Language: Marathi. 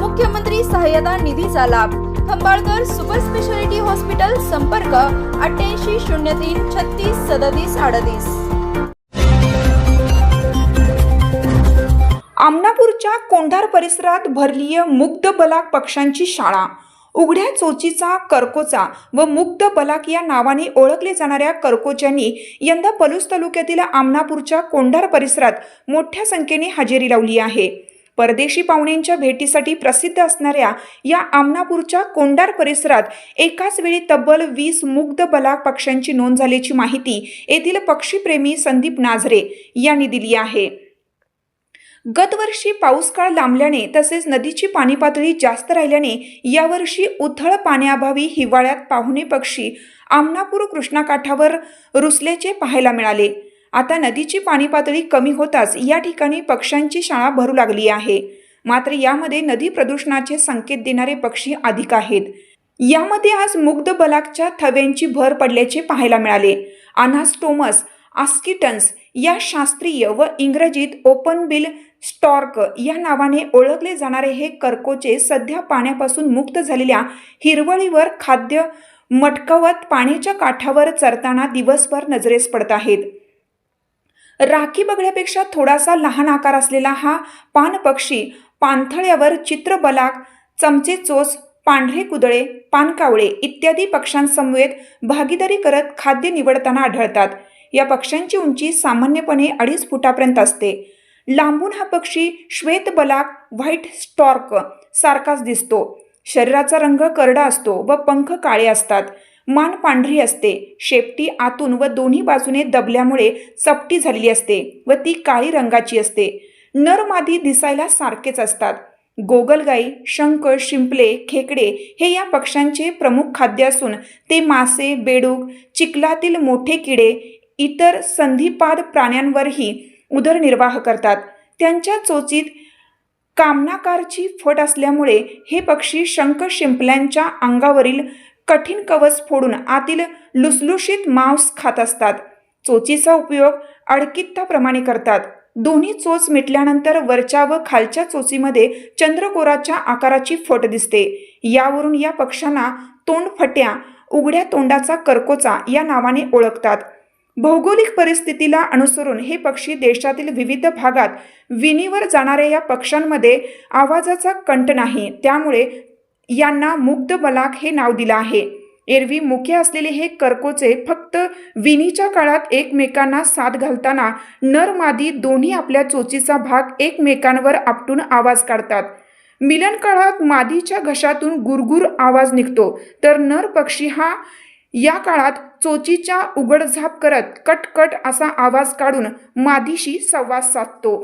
मुख्यमंत्री सहाय्यता निधीचा लाभ. खंबाळकर सुपर स्पेशालिटी हॉस्पिटल संपर्क अठ्ठ्याऐंशी शून्य तीन छत्तीस सदतीस अडतीस. आमनापूरच्या कोंढार परिसरात भरलीय मुग्ध बलाक पक्ष्यांची शाळा. उघड्या चोचीचा करकोचा व मुग्ध बलाक या नावाने ओळखले जाणाऱ्या करकोच्यांनी यंदा पलूस तालुक्यातील आमनापूरच्या कोंढार परिसरात मोठ्या संख्येने हजेरी लावली आहे. परदेशी पाहुण्यांच्या भेटीसाठी प्रसिद्ध असणाऱ्या या आमनापूरच्या कोंडार परिसरात एकाच वेळी तब्बल वीस मुग्ध बलाक पक्ष्यांची नोंद झाल्याची माहिती येथील पक्षीप्रेमी संदीप नाझरे यांनी दिली आहे. गतवर्षी पाऊस काळ लांबल्याने तसेच नदीची पाणी पातळी जास्त राहिल्याने यावर्षी उथळ पाण्याअभावी हिवाळ्यात पाहुणे पक्षी आमनापूर कृष्णाकाठावर रुसल्याचे पाहायला मिळाले. आता नदीची पाणी पातळी कमी होताच या ठिकाणी पक्ष्यांची शाळा भरू लागली आहे. मात्र यामध्ये नदी प्रदूषणाचे संकेत देणारे पक्षी अधिक आहेत. यामध्ये आज मुग्ध बलाकच्या थव्यांची भर पडल्याचे पाहायला मिळाले. अनास्टोमस आस्किटन्स या शास्त्रीय व इंग्रजीत ओपन बिल स्टॉर्क या नावाने ओळखले जाणारे हे कर्कोचे सध्या पाण्यापासून मुक्त झालेल्या हिरवळीवर खाद्य मटकवत पाण्याच्या काठावर चरताना दिवसभर नजरेस पडत आहेत. राखी बगड्यापेक्षा थोडासा लहान आकार असलेला हा पानपक्षी पाणथळ्यावर चित्रबलाक चमचे चोच पांढरे कुदळे पानकावळे इत्यादी पक्ष्यांसमवेत भागीदारी करत खाद्य निवडताना आढळतात. या पक्ष्यांची उंची सामान्यपणे अडीच फुटापर्यंत असते. लांबून हा पक्षी श्वेत बलाक व्हाईट स्टॉर्क सारखाच दिसतो. शरीराचा रंग करडा असतो व पंख काळे असतात. मान पांढरी असते. शेपटी आतून व दोन्ही बाजूने दबल्यामुळे चपटी झालेली असते व ती काळी रंगाची असते. नर मादी दिसायला सारखेच असतात. गोगलगाई शंख शिंपले खेकडे हे या पक्ष्यांचे प्रमुख खाद्य असून ते मासे बेडूक चिखलातील मोठे किडे इतर संधिपाद प्राण्यांवरही उदरनिर्वाह करतात. त्यांच्या चोचीत कामनाकारची फट असल्यामुळे हे पक्षी शंख शिंपल्यांच्या अंगावरील कठीण कवच फोडून आतील लुसलुशीत मांस खात असतात. चोचीचा उपयोग अडकित्ताप्रमाणे करतात. दोन्ही चोच मिटल्यानंतर वरच्या व खालच्या चोचीमध्ये चंद्रकोराच्या आकाराची फट दिसते. यावरून या पक्ष्यांना तोंडफट्या उघड्या तोंडाचा करकोचा या नावाने ओळखतात. भौगोलिक परिस्थितीला अनुसरून हे पक्षी देशातील विविध भागात विणीवर जाणाऱ्या या पक्ष्यांमध्ये आवाजाचा कंट नाही. त्यामुळे यांना मुग्ध बलाक हे नाव दिलं आहे. एरवी मुखे असलेले हे कर्कोचे फक्त विणीच्या काळात एकमेकांना साथ घालताना नर मादी दोन्ही आपल्या चोचीचा भाग एकमेकांवर आपटून आवाज काढतात. मिलन काळात मादीच्या घशातून गुरगुर आवाज निघतो. तर नर पक्षी हा या काळात चोचीच्या उघडझाप करत कटकट असा आवाज काढून मादीशी संवाद साधतो.